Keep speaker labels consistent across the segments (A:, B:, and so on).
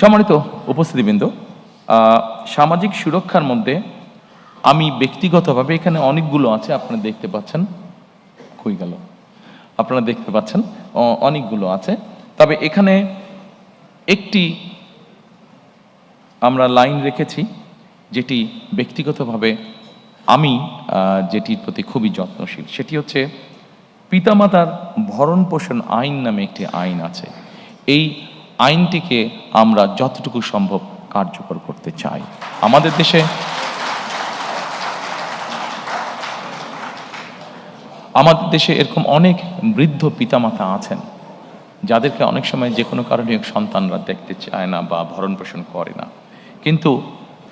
A: সম্মানিত উপস্থিতিবৃন্দ সামাজিক সুরক্ষার মধ্যে আমি ব্যক্তিগতভাবে এখানে অনেকগুলো আছে, আপনারা দেখতে পাচ্ছেন। কই গেল? আপনারা দেখতে পাচ্ছেন অনেকগুলো আছে। তবে এখানে একটি আমরা লাইন রেখেছি, যেটি ব্যক্তিগতভাবে আমি যেটির প্রতি খুবই যত্নশীল। সেটি হচ্ছে, পিতামাতার ভরণ পোষণ আইন নামে একটি আইন আছে। এই আইনটিকে আমরা যতটুকু সম্ভব কার্যকর করতে চাই। আমাদের দেশে আমাদের দেশে এরকম অনেক বৃদ্ধ পিতামাতা আছেন, যাদেরকে অনেক সময় যে কোনো কারণে সন্তানরা দেখতে চায় না বা ভরণ পোষণ করে না। কিন্তু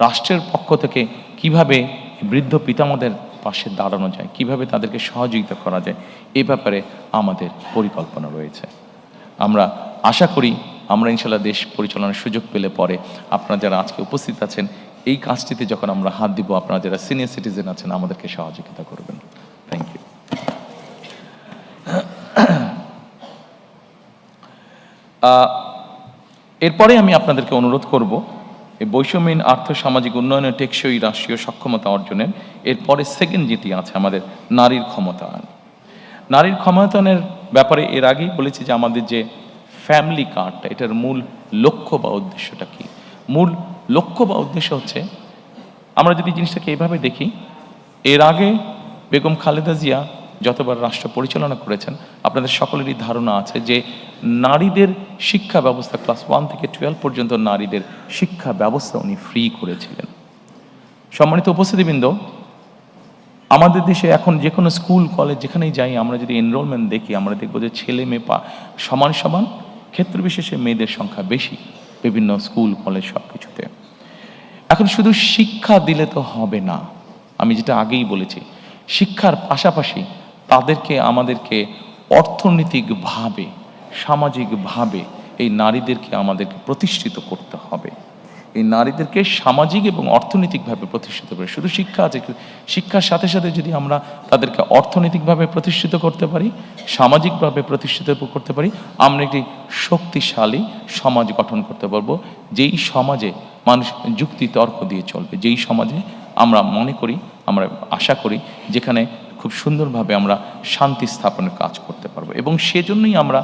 A: রাষ্ট্রের পক্ষ থেকে কীভাবে বৃদ্ধ পিতামাদের পাশে দাঁড়ানো যায়, কীভাবে তাদেরকে সহযোগিতা করা যায়, এ ব্যাপারে আমাদের পরিকল্পনা রয়েছে। আমরা আশা করি আমরা ইনশাল্লাহ দেশ পরিচালনার সুযোগ পেলে পরে আপনারা যারা আজকে উপস্থিত আছেন, এই কাজটিতে যখন আমরা হাত দিব, আপনারা যারা সিনিয়র সিটিজেন আছেন, আমাদেরকে সহযোগিতা করবেন। থ্যাংক ইউ এরপরে আমি আপনাদেরকে অনুরোধ করব, এই বৈষম্যহীন আর্থ সামাজিক উন্নয়নে টেকসই রাষ্ট্রীয় সক্ষমতা অর্জনের, এরপরে সেকেন্ড যেটি আছে আমাদের নারীর ক্ষমতায়ন। নারীর ক্ষমতায়নের ব্যাপারে এর আগেই বলেছি যে আমাদের যে ফ্যামিলি কার্ডটা এটার মূল লক্ষ্য বা উদ্দেশ্যটা কি? মূল লক্ষ্য বা উদ্দেশ্য হচ্ছে, আমরা যদি জিনিসটাকে এইভাবে দেখি, এর আগে বেগম খালেদা জিয়া যতবার রাষ্ট্র পরিচালনা করেছেন, আপনাদের সকলেরই ধারণা আছে যে নারীদের শিক্ষা ব্যবস্থা ক্লাস ওয়ান থেকে টুয়েলভ পর্যন্ত নারীদের শিক্ষা ব্যবস্থা উনি ফ্রি করেছিলেন। সম্মানিত উপস্থিতিবৃন্দ, আমাদের দেশে এখন যে কোনো স্কুল, কলেজ যেখানেই যাই, আমরা যদি এনরোলমেন্ট দেখি, আমরা দেখব যে ছেলে মেয়ে পা সমান সমান ক্ষেত্র বিশেষে মেয়েদের সংখ্যা বেশি, বিভিন্ন স্কুল, কলেজ সব কিছুতে এখন শুধু শিক্ষা দিলে তো হবে না। আমি যেটা আগেই বলেছি, শিক্ষার পাশাপাশি তাদেরকে, আমাদেরকে অর্থনৈতিকভাবে সামাজিকভাবে এই নারীদেরকে আমাদেরকে প্রতিষ্ঠিত করতে হবে। এই নারীদেরকে সামাজিক এবং অর্থনৈতিকভাবে প্রতিষ্ঠিত করে, শুধু শিক্ষা আছে শিক্ষার সাথে সাথে যদি আমরা তাদেরকে অর্থনৈতিকভাবে প্রতিষ্ঠিত করতে পারি, সামাজিকভাবে প্রতিষ্ঠিত করতে পারি, আমরা একটি শক্তিশালী সমাজ গঠন করতে পারব, যেই সমাজে মানুষ যুক্তি তর্ক দিয়ে চলবে, যেই সমাজে আমরা মনে করি, আমরা আশা করি, যেখানে খুব সুন্দরভাবে আমরা শান্তি স্থাপনের কাজ করতে পারব। এবং সেজন্যই আমরা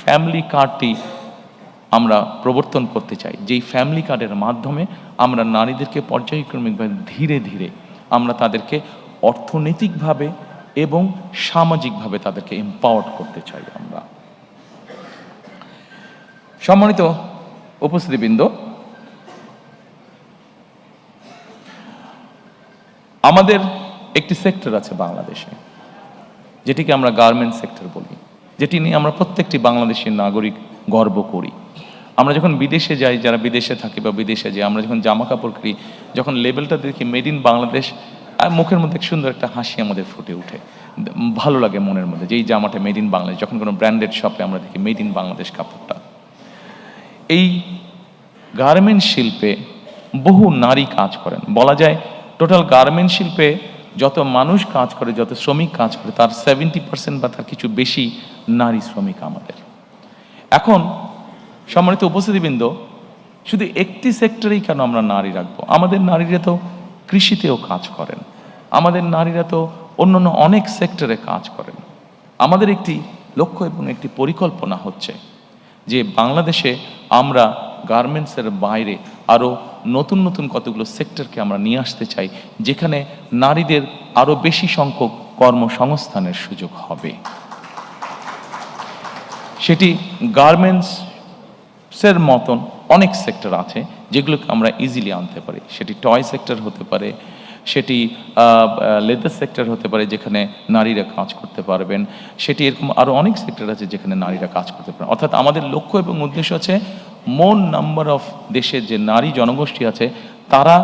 A: ফ্যামিলি কার্ডটি আমরা প্রবর্তন করতে চাই। যেই ফ্যামিলি কার্ডের মাধ্যমে আমরা নারীদেরকে পর্যায়ক্রমিকভাবে ধীরে ধীরে আমরা তাদেরকে অর্থনৈতিকভাবে এবং সামাজিকভাবে তাদেরকে এম্পাওয়ার্ড করতে চাই আমরা। সম্মানিত উপস্থিতিবৃন্দ, আমাদের একটি সেক্টর আছে বাংলাদেশে, যেটিকে আমরা গার্মেন্ট সেক্টর বলি, যেটি নিয়ে আমরা প্রত্যেকটি বাংলাদেশের নাগরিক গর্ব করি। আমরা যখন বিদেশে যাই, যারা বিদেশে থাকি বা বিদেশে যাই, আমরা যখন জামা কাপড় কিনি, যখন লেবেলটা দেখি মেড ইন বাংলাদেশ, আর মুখের মধ্যে সুন্দর একটা হাসি আমাদের ফুটে ওঠে ভালো লাগে মনের মধ্যে যে এই জামাটা মেড ইন বাংলাদেশ। যখন কোনো ব্র্যান্ডেড শপে আমরা দেখি মেড ইন বাংলাদেশ কাপড়টা। এই গার্মেন্ট শিল্পে বহু নারী কাজ করেন। বলা যায় টোটাল গার্মেন্ট শিল্পে যত মানুষ কাজ করে, যত শ্রমিক কাজ করে, তার সেভেন্টি পার্সেন্ট বা তার কিছু বেশি নারী শ্রমিক আমাদের। এখন সম্মানিত উপস্থিতিবৃন্দ, শুধু একটি সেক্টরেই কেন আমরা নারী রাখব? আমাদের নারীরা তো কৃষিতেও কাজ করেন। আমাদের নারীরা তো অন্যান্য অনেক সেক্টরে কাজ করেন। আমাদের একটি লক্ষ্য এবং একটি পরিকল্পনা হচ্ছে যে বাংলাদেশে আমরা গার্মেন্টসের বাইরে আরও নতুন নতুন কতগুলো সেক্টরকে আমরা নিয়ে আসতে চাই, যেখানে নারীদের আরও বেশি সংখ্যক কর্মসংস্থানের সুযোগ হবে। সেটি গার্মেন্টসের মতন অনেক সেক্টর আছে যেগুলোকে আমরা ইজিলি আনতে পারি। সেটি টয় সেক্টর হতে পারে, সেটি লেদার সেক্টর হতে পারে যেখানে নারীরা কাজ করতে পারবেন। সেটি এরকম আরও অনেক সেক্টর আছে যেখানে নারীরা কাজ করতে পারেন অর্থাৎ আমাদের লক্ষ্য এবং উদ্দেশ্য আছে মোর নাম্বার অফ দেশের যে নারী জনগোষ্ঠী আছে, তারা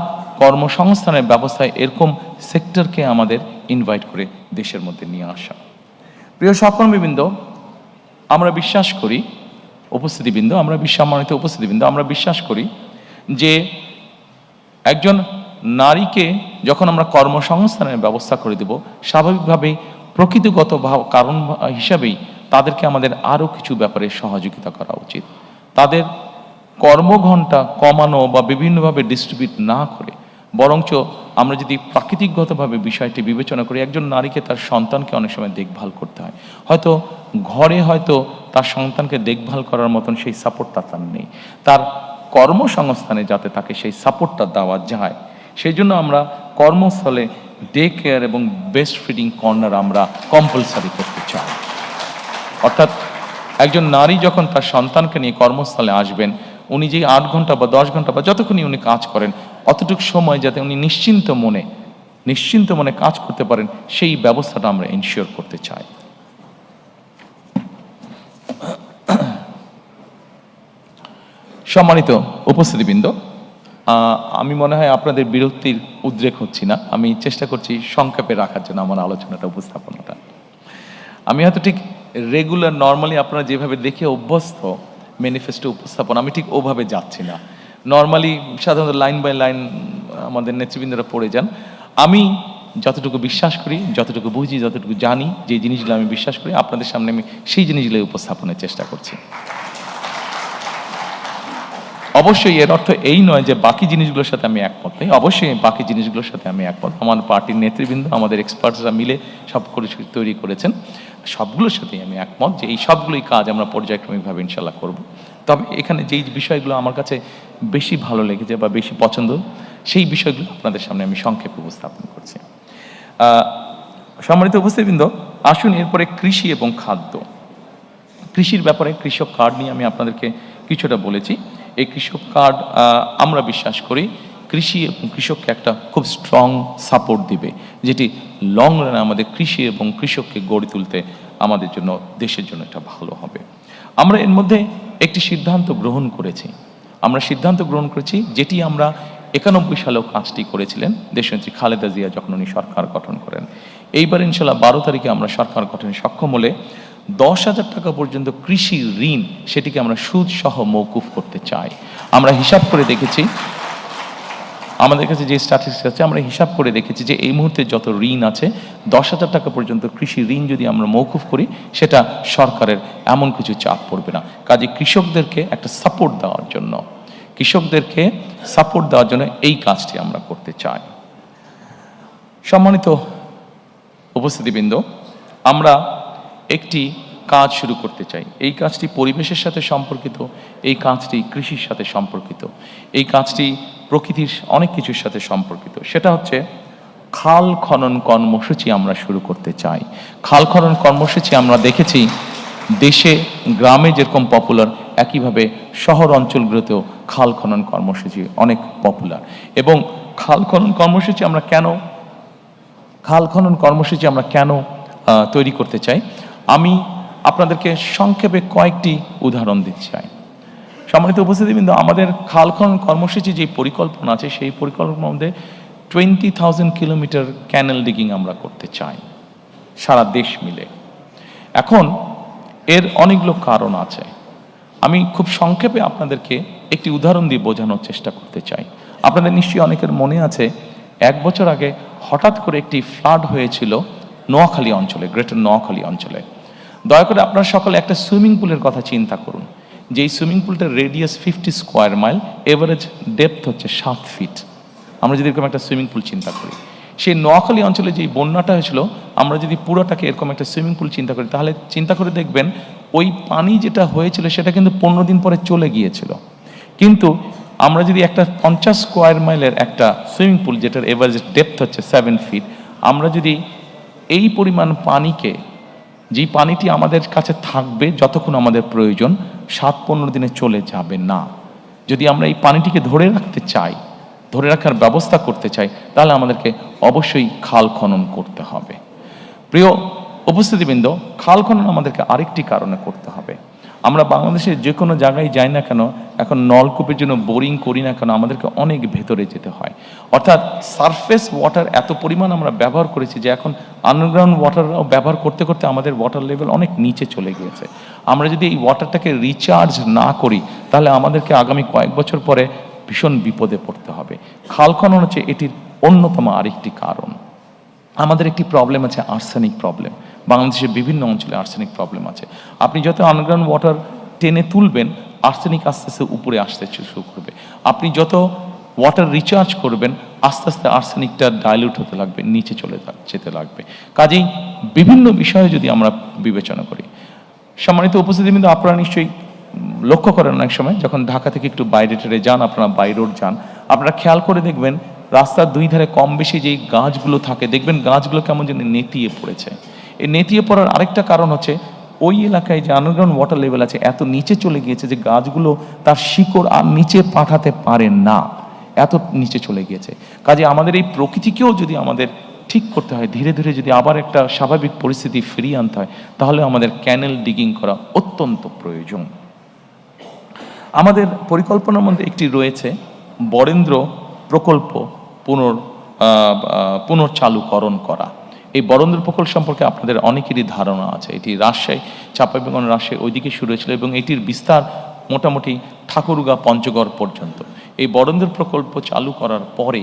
A: কর্মসংস্থানের ব্যবস্থায় এরকম সেক্টরকে আমাদের ইনভাইট করে দেশের মধ্যে নিয়ে আসা। প্রিয় সহকর্মীবৃন্দ, আমরা বিশ্বাস করি উপস্থিতিবৃন্দ, আমরা বিশ্বামানিত উপস্থিতিবৃন্দ, আমরা বিশ্বাস করি যে একজন নারীকে যখন আমরা কর্মসংস্থানের ব্যবস্থা করে দেব, স্বাভাবিকভাবেই প্রকৃতিগত কারণ হিসাবেই তাদেরকে আমাদের আরও কিছু ব্যাপারে সহযোগিতা করা উচিত। তাদের কর্মঘণ্টা কমানো বা বিভিন্নভাবে ডিস্ট্রিবিউট না করে বরঞ্চ আমরা যদি প্রাকৃতিকগতভাবে বিষয়টি বিবেচনা করি, একজন নারীকে তার সন্তানকে অনেক সময় দেখভাল করতে হয়। হয়তো ঘরে হয়তো তার সন্তানকে দেখভাল করার মতন সেই সাপোর্টটা তার নেই। তার কর্মসংস্থানে যাতে তাকে সেই সাপোর্টটা দেওয়া যায় সেই জন্য আমরা কর্মস্থলে ডে কেয়ার এবং বেস্ট ফিডিং কর্নার আমরা কম্পালসারি করতে চাই। অর্থাৎ একজন নারী যখন তার সন্তানকে নিয়ে কর্মস্থলে আসবেন, উনি যে আট ঘণ্টা বা দশ ঘণ্টা বা যতক্ষণই উনি কাজ করেন অতটুকু সময় যাতে উনি নিশ্চিন্ত মনে নিশ্চিন্ত মনে কাজ করতে পারেন, সেই ব্যবস্থাটা আমরা এনশিওর করতে চাই। সম্মানিত উপস্থিতিবৃন্দ আমি মনে হয় আপনাদের বিরক্তির উদ্রেক হচ্ছি না। আমি চেষ্টা করছি সংক্ষেপে রাখার জন্য আমার আলোচনাটা, উপস্থাপনাটা। আমি হয়তো ঠিক রেগুলার নর্মালি আপনারা যেভাবে দেখে অভ্যস্ত ম্যানিফেস্টো উপস্থাপন, আমি ঠিক ওভাবে যাচ্ছি না। নর্মালি সাধারণত লাইন বাই লাইন আমাদের নেতৃবৃন্দরা পড়ে যান। আমি যতটুকু বিশ্বাস করি, যতটুকু বুঝি, যতটুকু জানি, যে জিনিসগুলো আমি বিশ্বাস করি, আপনাদের সামনে আমি সেই জিনিসগুলো উপস্থাপনের চেষ্টা করছি। অবশ্যই এর অর্থ এই নয় যে বাকি জিনিসগুলোর সাথে আমি একমত নেই। অবশ্যই বাকি জিনিসগুলোর সাথে আমি একমত। আমার পার্টির নেতৃবৃন্দ, আমাদের এক্সপার্টসরা মিলে সব কিছু তৈরি করেছেন। সবগুলোর সাথেই আমি একমত যে এই সবগুলোই কাজ আমরা পর্যায়ক্রমিকভাবে ইনশাল্লাহ করব। তবে এখানে যেই বিষয়গুলো আমার কাছে বেশি ভালো লেগেছে বা বেশি পছন্দ, সেই বিষয়গুলো আপনাদের সামনে আমি সংক্ষেপে উপস্থাপন করছি। সম্মানিত উপস্থিতবৃন্দ, আসুন এরপরে কৃষি এবং খাদ্য। কৃষির ব্যাপারে কৃষক কার্ড নিয়ে আমি আপনাদেরকে কিছুটা বলেছি। এই কৃষক কার্ড আমরা বিশ্বাস করি কৃষি এবং কৃষককে একটা খুব স্ট্রং সাপোর্ট দিবে, যেটি লং রানে আমাদের কৃষি এবং কৃষককে গড়ে তুলতে আমাদের জন্য, দেশের জন্য এটা ভালো হবে। আমরা এর মধ্যে একটি সিদ্ধান্ত গ্রহণ করেছি। আমরা সিদ্ধান্ত গ্রহণ করেছি যেটি আমরা একানব্বই সালেও কাজটি করেছিলেন দেশনেত্রী খালেদা জিয়া যখন উনি সরকার গঠন করেন। এইবার ইনশাল্লাহ বারো তারিখে আমরা সরকার গঠনে সক্ষম হলে দশ হাজার টাকা পর্যন্ত কৃষি ঋণ সেটিকে আমরা সুদ সহ মৌকুফ করতে চাই। আমরা হিসাব করে দেখেছি আমাদের কাছে যে স্ট্যাটিস্টিক্স আছে, আমরা হিসাব করে দেখেছি যে এই মুহূর্তে যত ঋণ আছে, দশ হাজার টাকা পর্যন্ত কৃষি ঋণ যদি আমরা মৌকুফ করি, সেটা সরকারের এমন কিছু চাপ পড়বে না। কাজে কৃষকদেরকে একটা সাপোর্ট দেওয়ার জন্য। কৃষকদেরকে সাপোর্ট দেওয়ার জন্য এই কাজটি আমরা করতে চাই। সম্মানিত উপস্থিতিবৃন্দ, আমরা একটি কাজ শুরু করতে চাই। এই কাজটি পরিবেশের সাথে সম্পর্কিত, এই কাজটি কৃষির সাথে সম্পর্কিত, এই কাজটি প্রকৃতির অনেক কিছুর সাথে সম্পর্কিত। সেটা হচ্ছে খাল খনন কর্মসূচি আমরা শুরু করতে চাই। খাল খনন কর্মসূচি আমরা দেখেছি দেশে, গ্রামে যেরকম পপুলার একইভাবে শহর অঞ্চলগুলোতেও খাল খনন কর্মসূচি অনেক পপুলার এবং খাল খনন কর্মসূচি আমরা কেন, খাল খনন কর্মসূচি আমরা কেন তৈরি করতে চাই? আমি আপনাদেরকে সংক্ষেপে কয়েকটি উদাহরণ দিতে চাই। সম্মানিত উপস্থিতিবৃন্দ, আমাদের খাল খনন কর্মসূচি যে পরিকল্পনা আছে, সেই পরিকল্পনার মধ্যে twenty thousand kilometre canal digging আমরা করতে চাই, সারা দেশ মিলে। এখন এর অনেকগুলো কারণ আছে। আমি খুব সংক্ষেপে আপনাদেরকে একটি উদাহরণ দিয়ে বোঝানোর চেষ্টা করতে চাই। আপনাদের নিশ্চয়ই অনেকের মনে আছে, এক বছর আগে হঠাৎ করে একটি ফ্লাড হয়েছিল নোয়াখালী অঞ্চলে গ্রেটার নোয়াখালী অঞ্চলে। দয়া করে আপনারা সকলে একটা সুইমিং পুলের কথা চিন্তা করুন। যে এই swimming পুলটার radius fifty square mile, average depth হচ্ছে সাত ফিট। আমরা যদি এরকম একটা সুইমিং পুল চিন্তা করি। সেই নোয়াখালী অঞ্চলে যেই বন্যাটা হয়েছিল, আমরা যদি পুরোটাকে এরকম একটা সুইমিং পুল চিন্তা করি, তাহলে চিন্তা করে দেখবেন ওই পানি যেটা হয়েছিল, সেটা কিন্তু পনেরো দিন পরে চলে গিয়েছিল। কিন্তু আমরা যদি একটা পঞ্চাশ স্কোয়ার মাইলের একটা সুইমিং পুল, যেটার এভারেজ ডেপথ হচ্ছে সেভেন ফিট, আমরা যদি এই পরিমাণ পানিকে যেই পানিটি আমাদের কাছে থাকবে, যতক্ষণ আমাদের প্রয়োজন, সাত পনেরো দিনে চলে যাবে না। যদি আমরা এই পানিটিকে ধরে রাখতে চাই, ধরে রাখার ব্যবস্থা করতে চাই, তাহলে আমাদেরকে অবশ্যই খাল খনন করতে হবে। প্রিয় উপস্থিতিবৃন্দ, খাল খনন আমাদেরকে আরেকটি কারণে করতে হবে। আমরা বাংলাদেশের যে কোনো জায়গায় যাই না কেন, এখন নলকূপের জন্য বোরিং করি না কেন, আমাদেরকে অনেক ভেতরে যেতে হয়। অর্থাৎ সারফেস ওয়াটার এত পরিমাণ আমরা ব্যবহার করেছি যে এখন আন্ডারগ্রাউন্ড ওয়াটারও ব্যবহার করতে করতে আমাদের ওয়াটার লেভেল অনেক নিচে চলে গিয়েছে। আমরা যদি এই ওয়াটারটাকে রিচার্জ না করি, তাহলে আমাদেরকে আগামী কয়েক বছর পরে ভীষণ বিপদে পড়তে হবে। খাল খনন হচ্ছে এটির অন্যতম আরেকটি কারণ। আমাদের একটি প্রবলেম আছে আর্সেনিক প্রবলেম বাংলাদেশের বিভিন্ন অঞ্চলে আর্সেনিক প্রবলেম আছে। আপনি যত আন্ডারগ্রাউন্ড ওয়াটার টেনে তুলবেন আর্সেনিক আস্তে আস্তে উপরে আসতে শুরু করবে। আপনি যত ওয়াটার রিচার্জ করবেন, আস্তে আস্তে আর্সেনিকটা ডাইলিউট হতে লাগবে, নিচে চলে যেতে লাগবে। কাজেই বিভিন্ন বিষয়ে যদি আমরা বিবেচনা করি, সম্মানিত উপস্থিতি কিন্তু আপনারা নিশ্চয়ই লক্ষ্য করেন অনেক সময়, যখন ঢাকা থেকে একটু বাইরে টেরে যান, আপনারা বাই রোড যান, আপনারা খেয়াল করে দেখবেন, রাস্তার দুই ধারে কম বেশি যেই গাছগুলো থাকে, দেখবেন গাছগুলো কেমন যেন নেতিয়ে পড়েছে। এই নেতিয়ে পড়ার আরেকটা কারণ হচ্ছে, ওই এলাকায় যে আন্ডারগ্রাউন্ড ওয়াটার লেভেল আছে, এত নিচে চলে গিয়েছে যে গাছগুলো তার শিকড় আর নিচে পাঠাতে পারে না। এত নিচে চলে গিয়েছে। কাজে আমাদের এই প্রকৃতিকেও যদি আমাদের ঠিক করতে হয়, ধীরে ধীরে যদি আবার একটা স্বাভাবিক পরিস্থিতি ফিরিয়ে আনতে হয়, তাহলে আমাদের ক্যানেল ডিগিং করা অত্যন্ত প্রয়োজন। আমাদের পরিকল্পনার মধ্যে একটি রয়েছে, বরেন্দ্র প্রকল্প পুনর পুনর্চালুকরণ করা। এই বরেন্দ্র প্রকল্প সম্পর্কে আপনাদের অনেকেরই ধারণা আছে। এটি রাজশাহী চাঁপাইবাগান রাজশাহী ওইদিকে শুরু হয়েছিল এবং এটির বিস্তার মোটামুটি ঠাকুরগা, পঞ্চগড় পর্যন্ত। এই বরেন্দ্র প্রকল্প চালু করার পরে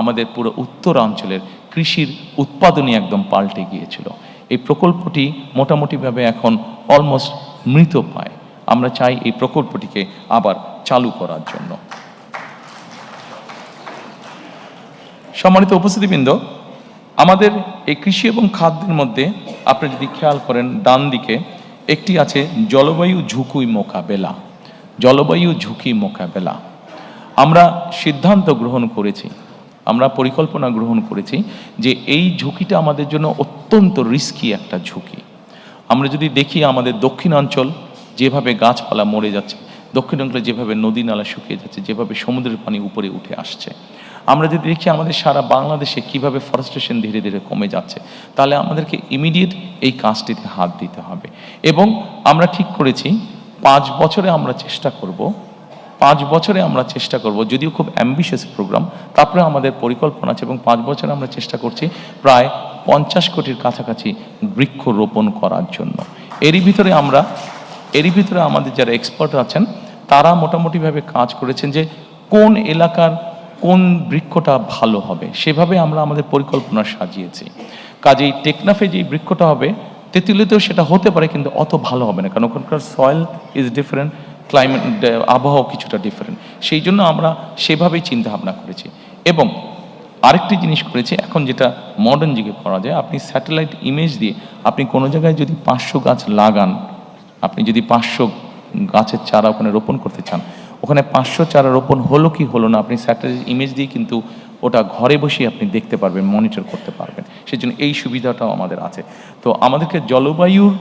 A: আমাদের পুরো উত্তরাঞ্চলের কৃষির উৎপাদনই একদম পাল্টে গিয়েছিল। এই প্রকল্পটি মোটামুটিভাবে এখন অলমোস্ট মৃত পায়। আমরা চাই এই প্রকল্পটিকে আবার চালু করার জন্য। সম্মানিত উপস্থিতিবৃন্দ আমাদের এই কৃষি এবং খাদ্যের মধ্যে আপনি যদি খেয়াল করেন, ডান দিকে একটি আছে জলবায়ু ঝুঁকি মোকাবেলা। জলবায়ু ঝুঁকি মোকাবেলা। আমরা সিদ্ধান্ত গ্রহণ করেছি, আমরা পরিকল্পনা গ্রহণ করেছি যে এই ঝুঁকিটা আমাদের জন্য অত্যন্ত রিস্কি একটা ঝুঁকি। আমরা যদি দেখি আমাদের দক্ষিণাঞ্চল যেভাবে গাছপালা মরে যাচ্ছে, দক্ষিণাঞ্চলে যেভাবে নদী নালা শুকিয়ে যাচ্ছে, যেভাবে সমুদ্রের পানি উপরে উঠে আসছে আমরা যদি দেখি আমাদের সারা বাংলাদেশে কীভাবে ফরেস্টেশন ধীরে ধীরে কমে যাচ্ছে, তাহলে আমাদেরকে ইমিডিয়েট এই কাজটিতে হাত দিতে হবে। এবং আমরা ঠিক করেছি, পাঁচ বছরে আমরা চেষ্টা করব, পাঁচ বছরে আমরা চেষ্টা করব, যদিও খুব অ্যাম্বিশিয়াস প্রোগ্রাম তারপরে আমাদের পরিকল্পনা আছে এবং পাঁচ বছরে আমরা চেষ্টা করছি প্রায় পঞ্চাশ কোটির কাছাকাছি বৃক্ষ রোপণ করার জন্য। এরই ভিতরে আমরা, এরই ভিতরে আমাদের যারা এক্সপার্ট আছেন, তারা মোটামুটিভাবে কাজ করেছেন যে কোন এলাকার কোন বৃক্ষটা ভালো হবে? সেভাবে আমরা আমাদের পরিকল্পনা সাজিয়েছি। কাজেই টেকনাফে যে বৃক্ষটা হবে তেঁতুলিতেও সেটা হতে পারে, কিন্তু অত ভালো হবে না। কারণ ওখানকার সয়েল ইজ ডিফারেন্ট ক্লাইমেট আবহাওয়া কিছুটা ডিফারেন্ট সেই জন্য আমরা সেভাবেই চিন্তা ভাবনা করেছি। এবং আরেকটি জিনিস করেছি, এখন যেটা মডার্ন যুগে করা যায়, আপনি স্যাটেলাইট ইমেজ দিয়ে আপনি কোনো জায়গায় যদি পাঁচশো গাছ লাগান, আপনি যদি পাঁচশো গাছের চারা ওখানে রোপণ করতে চান ওখানে পাঁচশো চারা রোপণ হলো কি হলো না, আপনি স্যাটেলাইট ইমেজ দিয়ে কিন্তু ওটা ঘরে বসেই আপনি দেখতে পারবেন মনিটর করতে পারবেন। সেজন্য এই সুবিধাটাও আমাদের আছে। তো আমাদেরকে জলবায়ুর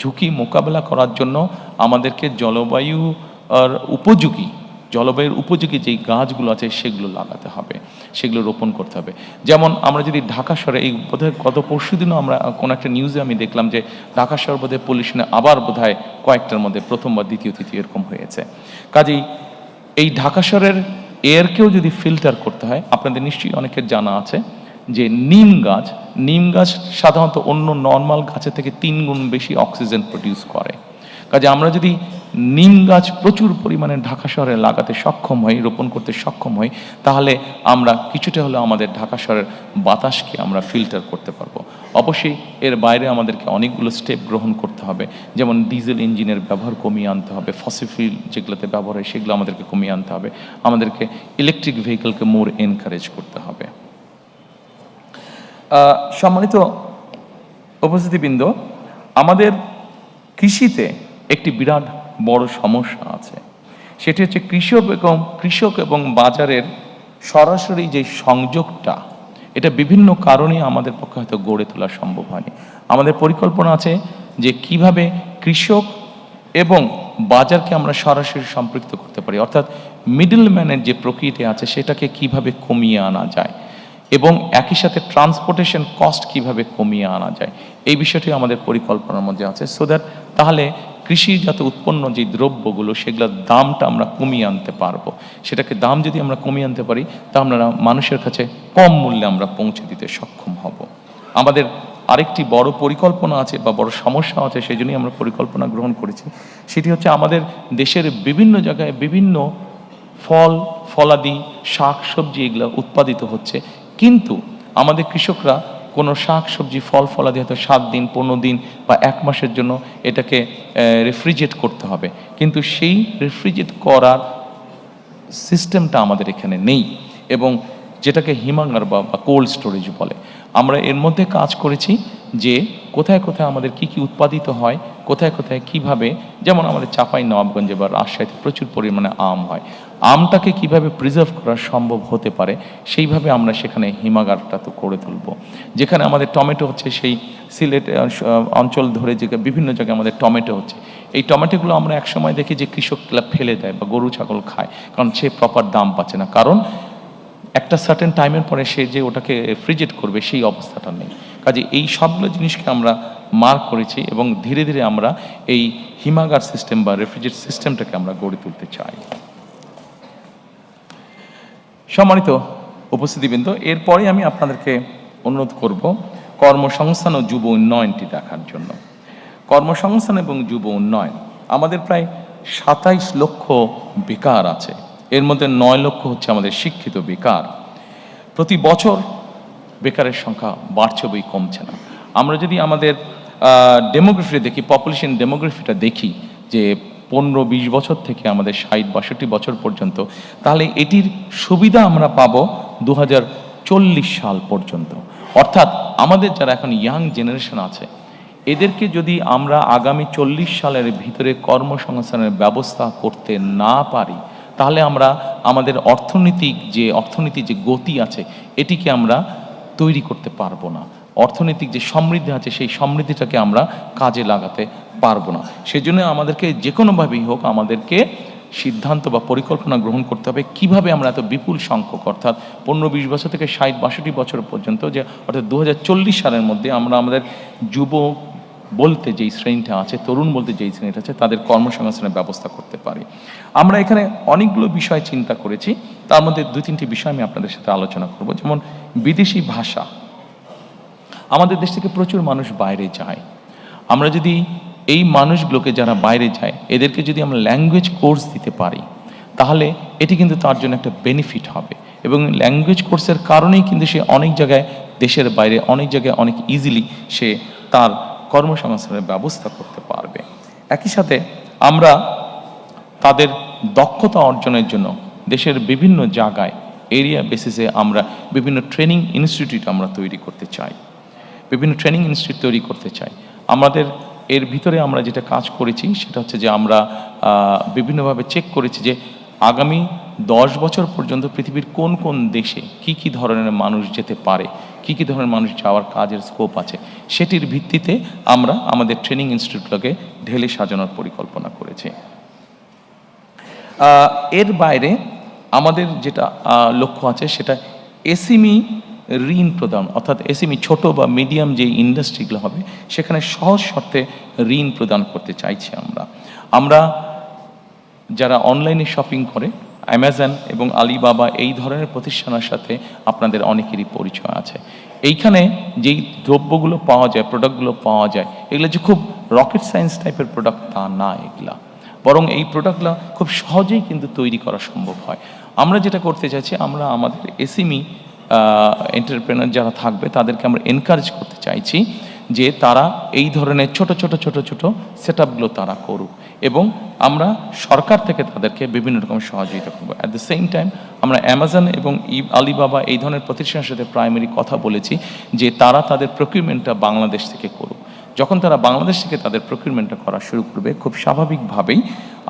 A: ঝুঁকি মোকাবেলা করার জন্য আমাদেরকে জলবায়ু আর উপযোগী, জলবায়ুর উপযোগী যেই গাছগুলো আছে সেগুলো লাগাতে হবে, সেগুলো রোপণ করতে হবে। যেমন আমরা যদি ঢাকা শহরে, এই বোধহয় গত পরশু দিনও আমরা কোনো একটা নিউজে আমি দেখলাম যে ঢাকা শহর বোধহয় পলিউশনে আবার বোধহয় কয়েকটার মধ্যে প্রথম বা দ্বিতীয়, তৃতীয় এরকম হয়েছে। কাজেই এই ঢাকা শহরের এয়ারকেও যদি ফিল্টার করতে হয়, আপনাদের নিশ্চয়ই অনেকের জানা আছে যে নিম গাছ নিম গাছ সাধারণত অন্য নর্মাল গাছের থেকে তিন গুণ বেশি অক্সিজেন প্রডিউস করে। কাজে আমরা যদি নিম গাছ প্রচুর পরিমাণে ঢাকা শহরে লাগাতে সক্ষম হই, রোপণ করতে সক্ষম হই, তাহলে আমরা কিছুটা হলেও আমাদের ঢাকা শহরের বাতাসকে আমরা ফিল্টার করতে পারব। অবশ্যই এর বাইরে আমাদেরকে অনেকগুলো স্টেপ গ্রহণ করতে হবে, যেমন ডিজেল ইঞ্জিনের ব্যবহার কমিয়ে আনতে হবে ফসিফিল যেগুলোতে ব্যবহার হয় সেগুলো আমাদেরকে কমিয়ে আনতে হবে, আমাদেরকে ইলেকট্রিক ভেহিকেলকে মোর এনকারেজ করতে হবে। সম্মানিত উপস্থিতিবৃন্দ, আমাদের কৃষিতে একটি বিরাট বড় সমস্যা আছে। সেটি হচ্ছে কৃষক এবং কৃষক এবং বাজারের সরাসরি যে সংযোগটা, এটা বিভিন্ন কারণে আমাদের পক্ষে হয়তো গড়ে তোলা সম্ভব হয়নি। আমাদের পরিকল্পনা আছে যে কীভাবে কৃষক এবং বাজারকে আমরা সরাসরি সম্পৃক্ত করতে পারি। অর্থাৎ মিডল ম্যানের যে প্রকৃতি আছে, সেটাকে কীভাবে কমিয়ে আনা যায়। এবং একই সাথে ট্রান্সপোর্টেশন কস্ট কীভাবে কমিয়ে আনা যায়, এই বিষয়টি আমাদের পরিকল্পনার মধ্যে আছে। সো দ্যাট তাহলে কৃষিজাত উৎপন্ন যে দ্রব্যগুলো, সেগুলোর দামটা আমরা কমিয়ে আনতে পারব। সেটাকে দাম যদি আমরা কমিয়ে আনতে পারি, তা আমরা মানুষের কাছে কম মূল্যে আমরা পৌঁছে দিতে সক্ষম হব। আমাদের আরেকটি বড় পরিকল্পনা আছে বা বড় সমস্যা আছে, সেই জন্যই আমরা পরিকল্পনা গ্রহণ করেছি। সেটি হচ্ছে আমাদের দেশের বিভিন্ন জায়গায় বিভিন্ন ফল, ফলাদি শাক সবজি এগুলো উৎপাদিত হচ্ছে। কিন্তু আমাদের কৃষকরা কোনো শাক, সবজি, ফল, ফলাদি হয়তো সাত দিন, পনেরো দিন বা এক মাসের জন্য এটাকে রেফ্রিজারেট করতে হবে। কিন্তু সেই রেফ্রিজারেট করার সিস্টেমটা আমাদের এখানে নেই এবং যেটাকে হিমাগার বা কোল্ড স্টোরেজ বলে। আমরা এর মধ্যে কাজ করেছি যে কোথায় কোথায় আমাদের কি কি উৎপাদিত হয়, কোথায় কোথায় কীভাবে, যেমন আমাদের চাপাই নবাবগঞ্জে বা রাজশাহীতে প্রচুর পরিমাণে আম হয়। আমটাকে কীভাবে প্রিজার্ভ করা সম্ভব হতে পারে, সেইভাবে আমরা সেখানে হিমাগারটা তো করে তুলব। যেখানে আমাদের টমেটো হচ্ছে সেই সিলেট অঞ্চল ধরে যে বিভিন্ন জায়গায় আমাদের টমেটো হচ্ছে, এই টমেটোগুলো আমরা একসময় দেখি যে কৃষকরা ফেলে দেয় বা গরু, ছাগল খায়, কারণ সে প্রপার দাম পাচ্ছে না। কারণ একটা সার্টেন টাইমের পরে সে যে ওটাকে ফ্রিজেট করবে, সেই অবস্থাটা নেই। কাজে এই সবগুলো জিনিসকে আমরা মার্ক করেছি এবং ধীরে ধীরে আমরা এই হিমাগার সিস্টেম বা রেফ্রিজারেট সিস্টেমটাকে আমরা গড়ে তুলতে চাই। সম্মানিত উপস্থিতিবৃন্দ, এরপরে আমি আপনাদেরকে অনুরোধ করব কর্মসংস্থান ও যুব উন্নয়নটি দেখার জন্য। কর্মসংস্থান এবং যুব উন্নয়ন, আমাদের প্রায় সাতাইশ লক্ষ বেকার আছে। এর মধ্যে নয় লক্ষ হচ্ছে আমাদের শিক্ষিত বেকার। প্রতি বছর বেকারের সংখ্যা বাড়ছে বই কমছে না। আমরা যদি আমাদের ডেমোগ্রাফিটা দেখি পপুলেশন ডেমোগ্রাফিটা দেখি, যে পনেরো বিশ বছর থেকে আমাদের ষাট বাষট্টি বছর পর্যন্ত, তাহলে এটির সুবিধা আমরা পাব দু চল্লিশ সাল পর্যন্ত। অর্থাৎ আমাদের যারা এখন ইয়াং জেনারেশন আছে, এদেরকে যদি আমরা আগামী চল্লিশ সালের ভিতরে কর্মসংস্থানের ব্যবস্থা করতে না পারি, তাহলে আমরা আমাদের অর্থনৈতিক যে অর্থনীতির যে গতি আছে, এটিকে আমরা তৈরি করতে পারব না। অর্থনৈতিক যে সমৃদ্ধি আছে, সেই সমৃদ্ধিটাকে আমরা কাজে লাগাতে পারব না। সেজন্য আমাদেরকে যে কোনোভাবেই হোক আমাদেরকে সিদ্ধান্ত বা পরিকল্পনা গ্রহণ করতে হবে কীভাবে আমরা এত বিপুল সংখ্যক, অর্থাৎ পনেরো, বিশ বছর থেকে ষাট, বাষট্টি বছর পর্যন্ত যে, অর্থাৎ দু হাজার চল্লিশ সালের মধ্যে আমরা আমাদের যুব বলতে যেই শ্রেণীটা আছে, তরুণ বলতে যেই শ্রেণীটা আছে, তাদের কর্মসংস্থানের ব্যবস্থা করতে পারি। আমরা এখানে অনেকগুলো বিষয় চিন্তা করেছি। তার মধ্যে দু তিনটি বিষয় আমি আপনাদের সাথে আলোচনা করব। যেমন বিদেশি ভাষা আমাদের দেশ থেকে প্রচুর মানুষ বাইরে যায়। আমরা যদি এই মানুষগুলোকে যারা বাইরে যায়, এদেরকে যদি আমরা ল্যাঙ্গুয়েজ কোর্স দিতে পারি, তাহলে এটি কিন্তু তার জন্য একটা বেনিফিট হবে। এবং ল্যাঙ্গুয়েজ কোর্সের কারণেই কিন্তু সে অনেক জায়গায় দেশের বাইরে, অনেক জায়গায় অনেক ইজিলি সে তার কর্মসংস্থানের ব্যবস্থা করতে পারবে। একই সাথে আমরা তাদের দক্ষতা অর্জনের জন্য দেশের বিভিন্ন জায়গায় এরিয়া বেসিসে আমরা বিভিন্ন ট্রেনিং ইনস্টিটিউট আমরা তৈরি করতে চাই। বিভিন্ন ট্রেনিং ইনস্টিটিউট তৈরি করতে চাই। আমাদের এর ভিতরে আমরা যেটা কাজ করেছি সেটা হচ্ছে যে আমরা বিভিন্নভাবে চেক করেছি যে আগামী দশ বছর পর্যন্ত পৃথিবীর কোন কোন দেশে কি কি ধরনের মানুষ যেতে পারে, কি কি ধরনের মানুষ যাওয়ার কাজের স্কোপ আছে, সেটির ভিত্তিতে আমরা আমাদের ট্রেনিং ইনস্টিটিউটগুলোকে ঢেলে সাজানোর পরিকল্পনা করেছি। এর বাইরে আমাদের যেটা লক্ষ্য আছে সেটা এসিমি ঋণ প্রদান, অর্থাৎ এসিমি ছোট বা মিডিয়াম যে ইন্ডাস্ট্রিগুলো হবে, সেখানে সহজ শর্তে ঋণ প্রদান করতে চাইছি আমরা। আমরা যারা অনলাইনে শপিং করে অ্যামাজন এবং আলিবাবা এই ধরনের প্রতিষ্ঠানের সাথে আপনাদের অনেকেরই পরিচয় আছে। এইখানে যেই দ্রব্যগুলো পাওয়া যায়, প্রোডাক্টগুলো পাওয়া যায়, এগুলো যে খুব রকেট সায়েন্স টাইপের প্রোডাক্ট তা না এগুলা। বরং এই প্রোডাক্টগুলো খুব সহজেই কিন্তু তৈরি করা সম্ভব হয়। আমরা যেটা করতে চাইছি, আমরা আমাদের এসিমি এন্টারপ্রেনার যারা থাকবে, তাদেরকে আমরা এনকারেজ করতে চাইছি যে তারা এই ধরনের ছোট ছোট ছোট ছোট সেট তারা করুক এবং আমরা সরকার থেকে তাদেরকে বিভিন্ন রকম সহযোগিতা করব। অ্যাট দ্য সেম টাইম আমরা অ্যামাজন এবং ই আলিবাবা এই ধরনের প্রতিষ্ঠানের সাথে প্রাইমারি কথা বলেছি যে তারা তাদের প্রকিউরমেন্টটা বাংলাদেশ থেকে করুক। যখন তারা বাংলাদেশ থেকে তাদের প্রকিউরমেন্টটা করা শুরু করবে, খুব স্বাভাবিকভাবেই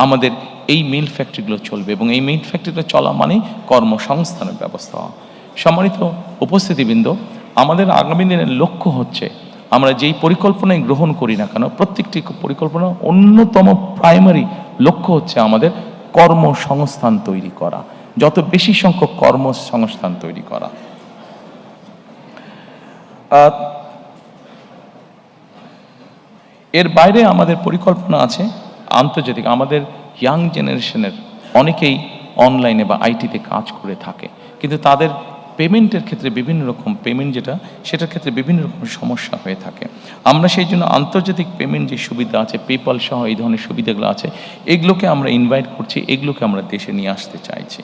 A: আমাদের এই মিল ফ্যাক্টরিগুলো চলবে এবং এই মিল ফ্যাক্টরিগুলো চলা মানে কর্মসংস্থানের ব্যবস্থা। সম্মানিত উপস্থিতিবৃন্দ, আমাদের আগামী দিনের লক্ষ্য হচ্ছে আমরা যেই পরিকল্পনাই গ্রহণ করি না কেন, প্রত্যেকটি পরিকল্পনা অন্যতম প্রাইমারি লক্ষ্য হচ্ছে আমাদের কর্মসংস্থান তৈরি করা। যত বেশি সংখ্যক কর্মসংস্থান তৈরি করা। এর বাইরে আমাদের পরিকল্পনা আছে আন্তর্জাতিক, আমাদের ইয়াং জেনারেশনের অনেকেই অনলাইনে বা আইটিতে কাজ করে থাকে। কিন্তু তাদের পেমেন্টের ক্ষেত্রে বিভিন্ন রকম পেমেন্ট যেটা, সেটার ক্ষেত্রে বিভিন্ন রকম সমস্যা হয়ে থাকে। আমরা সেই জন্য আন্তর্জাতিক পেমেন্ট যে সুবিধা আছে পেপাল সহ এই ধরনের সুবিধাগুলো আছে, এগুলোকে আমরা ইনভাইট করছি, এগুলোকে আমরা দেশে নিয়ে আসতে চাইছি।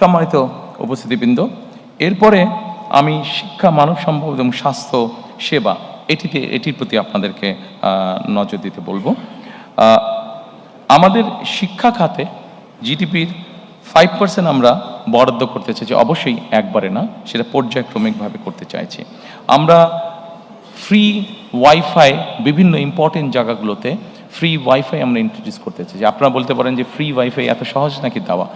A: সম্মানিত উপস্থিতিবৃন্দ, এরপরে আমি শিক্ষা, মানব সম্পদ এবং স্বাস্থ্য সেবা, এটিতে, এটির প্রতি আপনাদেরকে নজর দিতে বলব। আমাদের শিক্ষা খাতে জিডিপির ফাইভ পার্সেন্ট আমরা বরাদ্দ করতে চাইছি, অবশ্যই একবারে না, সেটা পর্যায়ক্রমিকভাবে করতে চাইছি। আমরা ফ্রি ওয়াইফাই বিভিন্ন ইম্পর্টেন্ট জায়গাগুলোতে ফ্রি ওয়াইফাই আমরা ইন্ট্রোডিউস করতে চাই যে আপনারা বলতে পারেন যে ফ্রি ওয়াইফাই এত সহজ নাকি দেওয়া?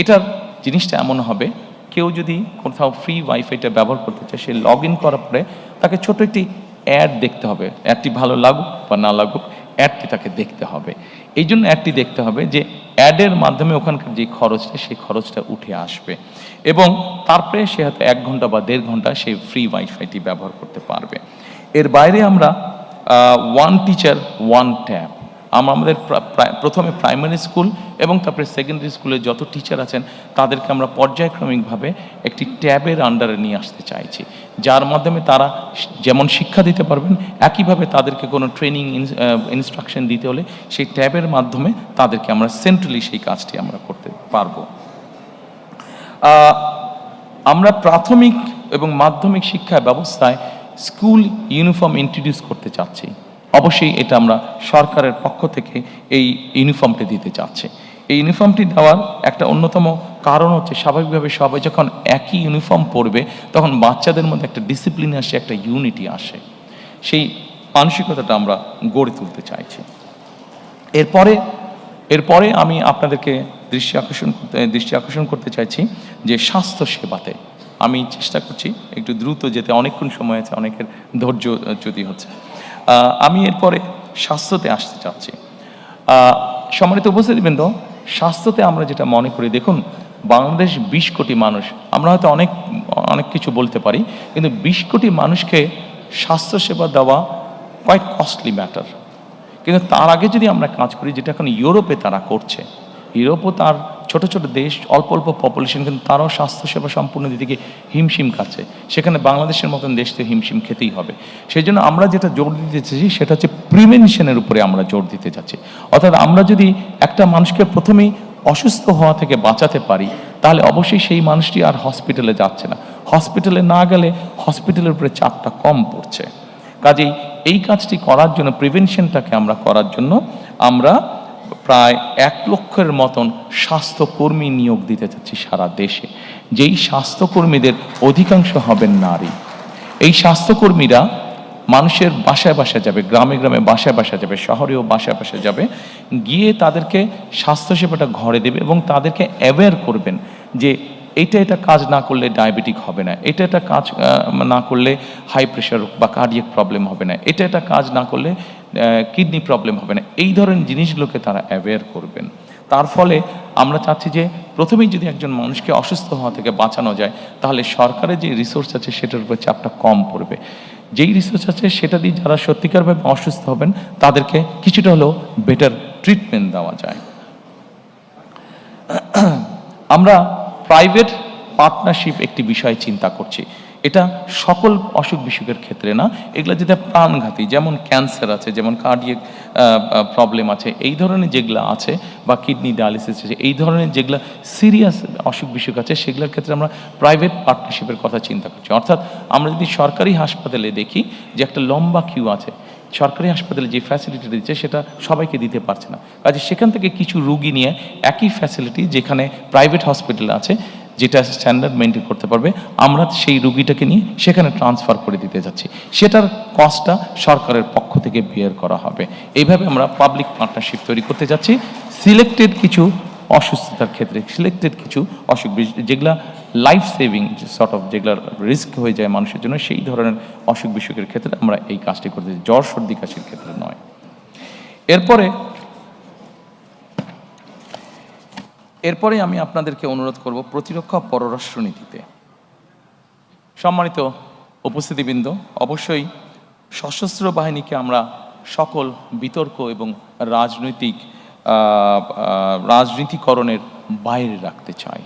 A: এটার জিনিসটা এমন হবে, কেউ যদি কোথাও ফ্রি ওয়াইফাইটা ব্যবহার করতে চায়, সে লগ ইন করার পরে তাকে ছোট একটি অ্যাড দেখতে হবে। অ্যাডটি ভালো লাগুক বা না লাগুক অ্যাডটি তাকে দেখতে হবে। এই জন্য অ্যাডটি দেখতে হবে যে অ্যাডের মাধ্যমে ওখানকার যে খরচটা, সেই খরচটা উঠে আসবে এবং তারপরে সে হয়তো এক ঘণ্টা বা দেড় ঘণ্টা সেই ফ্রি ওয়াইফাইটি ব্যবহার করতে পারবে। এর বাইরে আমরা ওয়ান টিচার ওয়ান ট্যাব আমরা আমাদের প্রা- প্রা- প্রথমে প্রাইমারি স্কুল এবং তারপরে সেকেন্ডারি স্কুলে যত টিচার আছেন, তাদেরকে আমরা পর্যায়ক্রমিকভাবে একটি ট্যাবের আন্ডারে নিয়ে আসতে চাইছি। যার মাধ্যমে তারা যেমন শিক্ষা দিতে পারবেন, একইভাবে তাদেরকে কোনো ট্রেনিং ইনস্ট্রাকশন দিতে হলে সেই ট্যাবের মাধ্যমে তাদেরকে আমরা সেন্ট্রালি সেই কাজটি আমরা করতে পারব। আমরা প্রাথমিক এবং মাধ্যমিক শিক্ষা ব্যবস্থায় স্কুল ইউনিফর্ম ইন্ট্রোডিউস করতে চাচ্ছি। অবশ্যই এটা আমরা সরকারের পক্ষ থেকে এই ইউনিফর্মটি দিতে চাচ্ছি। এই ইউনিফর্মটি দেওয়ার একটা অন্যতম কারণ হচ্ছে, স্বাভাবিকভাবে সবাই যখন একই ইউনিফর্ম পরবে, তখন বাচ্চাদের মধ্যে একটা ডিসিপ্লিন আসে, একটা ইউনিটি আসে। সেই মানসিকতাটা আমরা গড়ে তুলতে চাইছি। এরপরে এরপরে আমি আপনাদেরকে দৃষ্টি আকর্ষণ করতে, দৃষ্টি আকর্ষণ করতে চাইছি যে স্বাস্থ্য সেবাতে। আমি চেষ্টা করছি একটু দ্রুত যেতে, অনেকক্ষণ সময় আছে, অনেকের ধৈর্য, যদি হচ্ছে। আমি এরপরে স্বাস্থ্যতে আসতে চাচ্ছি। সম্মানিত উপস্থিতিবৃন্দ স্বাস্থ্যতে আমরা যেটা মনে করি, দেখুন, বাংলাদেশ বিশ কোটি মানুষ, আমরা হয়তো অনেক অনেক কিছু বলতে পারি, কিন্তু বিশ কোটি মানুষকে স্বাস্থ্যসেবা দেওয়া কোয়াইট কস্টলি ম্যাটার কিন্তু তার আগে যদি আমরা কাজ করি, যেটা এখন ইউরোপে তারা করছে, ইউরোপও তার ছোট ছোট দেশ, অল্প অল্প পপুলেশন কিন্তু তারাও স্বাস্থ্যসেবা সম্পূর্ণ দিদিকে হিমশিম খাচ্ছে। সেখানে বাংলাদেশের মতন দেশ তো হিমশিম খেতেই হবে। সেই জন্য আমরা যেটা জোর দিতে চাইছি, সেটা হচ্ছে প্রিভেনশনের উপরে আমরা জোর দিতে চাচ্ছি। অর্থাৎ আমরা যদি একটা মানুষকে প্রথমেই অসুস্থ হওয়া থেকে বাঁচাতে পারি, তাহলে অবশ্যই সেই মানুষটি আর হসপিটালে যাচ্ছে না। হসপিটালে না গেলে হসপিটালের উপরে চাপটা কম পড়ছে। কাজেই এই কাজটি করার জন্য প্রিভেনশনটাকে আমরা করার জন্য আমরা প্রায় এক লক্ষের মতন স্বাস্থ্যকর্মী নিয়োগ দিতে চাচ্ছি সারা দেশে। যেই স্বাস্থ্যকর্মীদের অধিকাংশ হবেন নারী। এই স্বাস্থ্যকর্মীরা মানুষের বাসায় বাসায় যাবে, গ্রামে গ্রামে বাসায় বাসায় যাবে, শহরেও বাসায় বাসায় যাবে। গিয়ে তাদেরকে স্বাস্থ্যসেবাটা ঘরে দেবে এবং তাদেরকে অ্যাওয়্যার করবেন যে এটা এটা কাজ না করলে ডায়াবেটিক হবে না। এটা এটা কাজ না করলে হাই প্রেশার বা কার্ডিয়াক প্রবলেম হবে না। এটা এটা কাজ না করলে কিডনি প্রবলেম হবে না। এই ধরনের জিনিসগুলোকে তারা অ্যাওয়্যার করবেন। তার ফলে আমরা চাচ্ছি যে প্রথমেই যদি একজন মানুষকে অসুস্থ হওয়া থেকে বাঁচানো যায়, তাহলে সরকারের যে রিসোর্স আছে সেটার উপর চাপটা কম পড়বে। যেই রিসোর্স আছে সেটা দিয়ে যারা সত্যিকারভাবে অসুস্থ হবেন, তাদেরকে কিছুটা হলেও বেটার ট্রিটমেন্ট দেওয়া যায়। আমরা প্রাইভেট পার্টনারশিপ একটি বিষয় চিন্তা করছি। এটা সকল অসুখ বিসুখের ক্ষেত্রে না, এগুলো যেটা প্রাণঘাতী, যেমন ক্যান্সার আছে, যেমন কার্ডিয়াক প্রবলেম আছে, এই ধরনের যেগুলো আছে বা কিডনি ডায়ালিসিস আছে, এই ধরনের যেগুলো সিরিয়াস অসুখ বিসুখ আছে, সেগুলোর ক্ষেত্রে আমরা প্রাইভেট পার্টনারশিপের কথা চিন্তা করছি। অর্থাৎ আমরা যদি সরকারি হাসপাতালে দেখি যে একটা লম্বা কিউ আছে সরকারি হাসপাতালে যে ফ্যাসিলিটি দিচ্ছে, সেটা সবাইকে দিতে পারছে না। কাজে সেখান থেকে কিছু রুগী নিয়ে একই ফ্যাসিলিটি যেখানে প্রাইভেট হসপিটাল আছে, যেটা স্ট্যান্ডার্ড মেনটেন করতে পারবে, আমরা সেই রুগীটাকে নিয়ে সেখানে ট্রান্সফার করে দিতে যাচ্ছি। সেটার কস্টটা সরকারের পক্ষ থেকে বিয়ার করা হবে। এইভাবে আমরা পাবলিক পার্টনারশিপ তৈরি করতে যাচ্ছি। সিলেক্টেড কিছু অসুস্থতার ক্ষেত্রে সিলেক্টেড কিছু অসুখ যেগুলা লাইফ সেভিং সর্ট অফ যেগুলা রিস্ক হয়ে যায় মানুষের জন্য, সেই ধরনের অসুখ বিসুখের ক্ষেত্রে আমরা এই কাজটি করতে। জ্বর, সর্দি, কাশির ক্ষেত্রে নয় এরপরে এরপরে আমি আপনাদেরকে অনুরোধ করব প্রতিরক্ষা পররাষ্ট্র নীতিতে সম্মানিত উপস্থিতিবৃন্দ, অবশ্যই সশস্ত্র বাহিনীকে আমরা সকল বিতর্ক এবং রাজনৈতিক রাজনীতিকরণের বাইরে রাখতে চাই।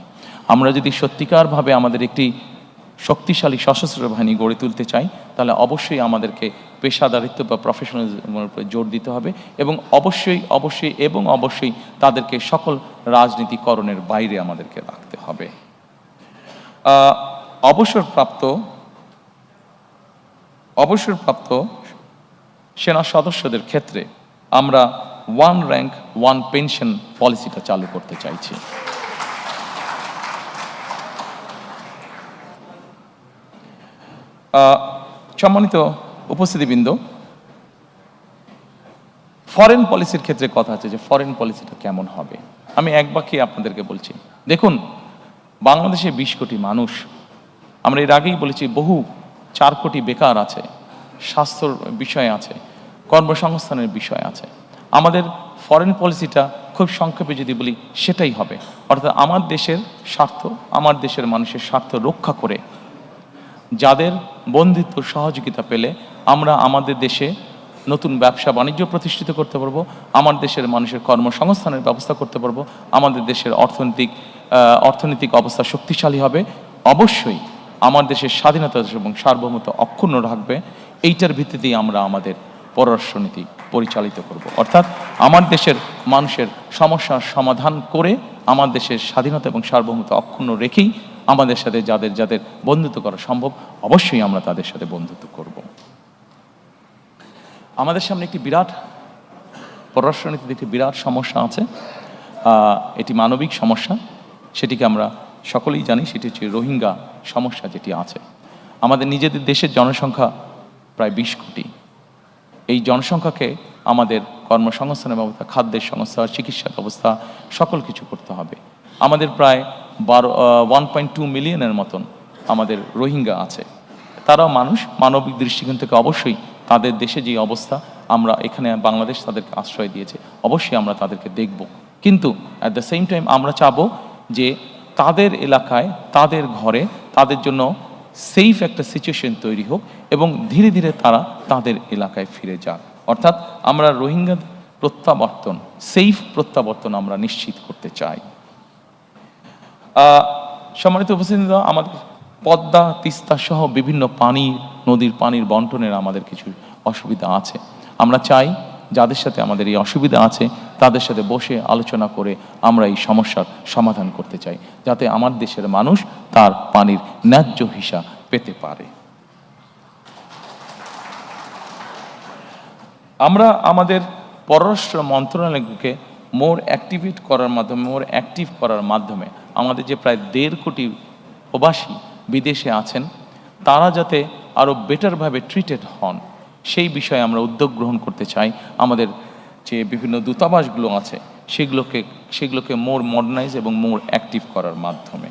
A: আমরা যদি সত্যিকারভাবে আমাদের একটি শক্তিশালী সশস্ত্র বাহিনী গড়ে তুলতে চাই, তাহলে অবশ্যই আমাদেরকে পেশাদারিত্ব বা প্রফেশনালিজমের উপরে জোর দিতে হবে এবং অবশ্যই অবশ্যই এবং অবশ্যই তাদেরকে সকল রাজনীতিকরণের বাইরে আমাদেরকে রাখতে হবে। অবসরপ্রাপ্ত অবসরপ্রাপ্ত সেনা সদস্যদের ক্ষেত্রে আমরা ওয়ান র্যাঙ্ক ওয়ান পেনশন পলিসিটা চালু করতে চাইছি। সম্মানিত উপস্থিতিবৃন্দ ফরেন পলিসির ক্ষেত্রে কথা আছে যে ফরেন পলিসিটা কেমন হবে। আমি এক বাক্যে আপনাদেরকে বলছি, দেখুন, বাংলাদেশে বিশ কোটি মানুষ, আমরা এর আগেই বলেছি বহু, চার কোটি বেকার আছে, স্বাস্থ্যর বিষয় আছে, কর্মসংস্থানের বিষয় আছে। আমাদের ফরেন পলিসিটা খুব সংক্ষেপে যদি বলি, সেটাই হবে। অর্থাৎ আমার দেশের স্বার্থ, আমার দেশের মানুষের স্বার্থ রক্ষা করে যাদের বন্ধিত্ব, সহযোগিতা পেলে আমরা আমাদের দেশে নতুন ব্যবসা বাণিজ্য প্রতিষ্ঠিত করতে পারব, আমার দেশের মানুষের কর্মসংস্থানের ব্যবস্থা করতে পারব, আমাদের দেশের অর্থনৈতিক অর্থনৈতিক অবস্থা শক্তিশালী হবে। অবশ্যই আমার দেশের স্বাধীনতা এবং সার্বভৌমত্ব অক্ষুণ্ণ রাখবে। এইটার ভিত্তিতেই আমরা আমাদের পররাষ্ট্রনীতি পরিচালিত করব। অর্থাৎ আমার দেশের মানুষের সমস্যার সমাধান করে আমার দেশের স্বাধীনতা এবং সার্বভৌমত্ব অক্ষুণ্ণ রেখেই আমাদের সাথে যাদের যাদের বন্ধুত্ব করা সম্ভব, অবশ্যই আমরা তাদের সাথে বন্ধুত্ব করব। আমাদের সামনে একটি বিরাট পররাষ্ট্রনীতিতে একটি বিরাট সমস্যা আছে। এটি মানবিক সমস্যা। সেটিকে আমরা সকলেই জানি, সেটি হচ্ছে রোহিঙ্গা সমস্যা যেটি আছে। আমাদের নিজেদের দেশের জনসংখ্যা প্রায় বিশ কোটি। এই জনসংখ্যাকে আমাদের কর্মসংস্থানের ব্যবস্থা, খাদ্যের সংস্থা চিকিৎসা ব্যবস্থা, সকল কিছু করতে হবে। আমাদের প্রায় বারো ওয়ান পয়েন্ট টু মিলিয়নের মতন আমাদের রোহিঙ্গা আছে। তারাও মানুষ, মানবিক দৃষ্টিকোণ থেকে অবশ্যই তাদের দেশে যে অবস্থা, আমরা এখানে বাংলাদেশ তাদেরকে আশ্রয় দিয়েছে, অবশ্যই আমরা তাদেরকে দেখব। কিন্তু অ্যাট দ্য সেম টাইম আমরা চাবো যে তাদের এলাকায়, তাদের ঘরে, তাদের জন্য সেফ একটা সিচুয়েশন তৈরি হোক এবং ধীরে ধীরে তারা তাদের এলাকায় ফিরে যাক। অর্থাৎ আমরা রোহিঙ্গা প্রত্যাবর্তন সেফ প্রত্যাবর্তন আমরা নিশ্চিত করতে চাই। সম্মানিত উপস্থিতি আমাদের পদ্মা, তিস্তা সহ বিভিন্ন পানি, নদীর পানির বন্টনের আমাদের কিছু অসুবিধা আছে। আমরা চাই যাদের সাথে আমাদের এই অসুবিধা আছে তাদের সাথে বসে আলোচনা করে আমরা এই সমস্যার সমাধান করতে চাই, যাতে আমার দেশের মানুষ তার পানির ন্যায্য হিসা পেতে পারে। আমরা আমাদের পররাষ্ট্র মন্ত্রণালয়কে মোর অ্যাক্টিভেট করার মাধ্যমে, মোর অ্যাক্টিভ করার মাধ্যমে আমাদের যে প্রায় দেড় কোটি প্রবাসী বিদেশে আছেন, তারা যাতে আরও বেটারভাবে ট্রিটেড হন, সেই বিষয়ে আমরা উদ্যোগ গ্রহণ করতে চাই আমাদের যে বিভিন্ন দূতাবাসগুলো আছে সেগুলোকে সেগুলোকে মোর মডার্নাইজ এবং মোর অ্যাক্টিভ করার মাধ্যমে।